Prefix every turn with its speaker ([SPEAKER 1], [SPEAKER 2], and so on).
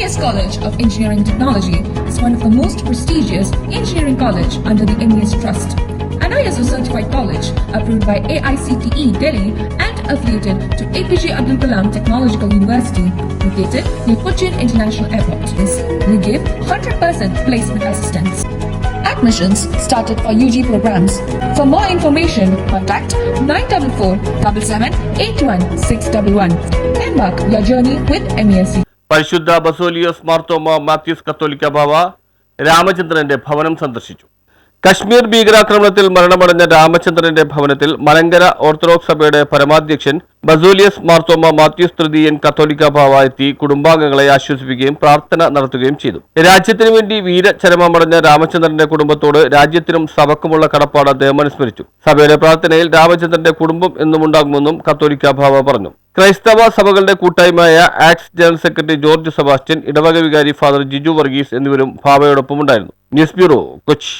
[SPEAKER 1] MES College of Engineering Technology is one of the most prestigious engineering college under the MES Trust. An ISO certified college approved by AICTE Delhi and affiliated to APJ Abdul Kalam Technological University located near Cochin International Airport. We give 100% placement assistance. Admissions started for UG programs. For more information, contact 944 77 611. Embark your journey with MESC.
[SPEAKER 2] പരിശുദ്ധ ബസോലിയോസ് മാർത്തോമ മാത്യൂസ് കത്തോലിക്ക ബാവ രാമചന്ദ്രന്റെ ഭവനം സന്ദർശിച്ചു. കശ്മീർ ഭീകരാക്രമണത്തിൽ മരണമടഞ്ഞ രാമചന്ദ്രന്റെ ഭവനത്തിൽ Malankara orthodox സഭയുടെ പരമാധ്യക്ഷൻ ബസോലിയസ് മാർത്തോമ മാത്യൂസ് തൃതീയൻ കത്തോലിക്ക ബാവ എത്തി കുടുംബാംഗങ്ങളെ ആശ്വസിപ്പിക്കുകയും പ്രാർത്ഥന നടത്തുകയും ചെയ്തു. രാജ്യത്തിനു വേണ്ടി വീരചരമമടഞ്ഞ രാമചന്ദ്രന്റെ കുടുംബത്തോട് രാജ്യത്തിനും സഭക്കുമുള്ള കടപ്പാട് അദ്ദേഹം അനുസ്മരിച്ചു. സഭയുടെ പ്രാർത്ഥനയിൽ രാമചന്ദ്രന്റെ കുടുംബം എന്നുമുണ്ടാകുമെന്നും കത്തോലിക്ക ബാവ പറഞ്ഞു. ക്രൈസ്തവ സഭകളുടെ കൂട്ടായ്മയായ ആക്സ് ജനറൽ സെക്രട്ടറി ജോർജ് സെബാസ്റ്റ്യൻ ഇടവക വികാരി ഫാദർ ജിജു വർഗീസ് എന്നിവരും ഭാവയോടൊപ്പമുണ്ടായിരുന്നു. News bureau Kochi.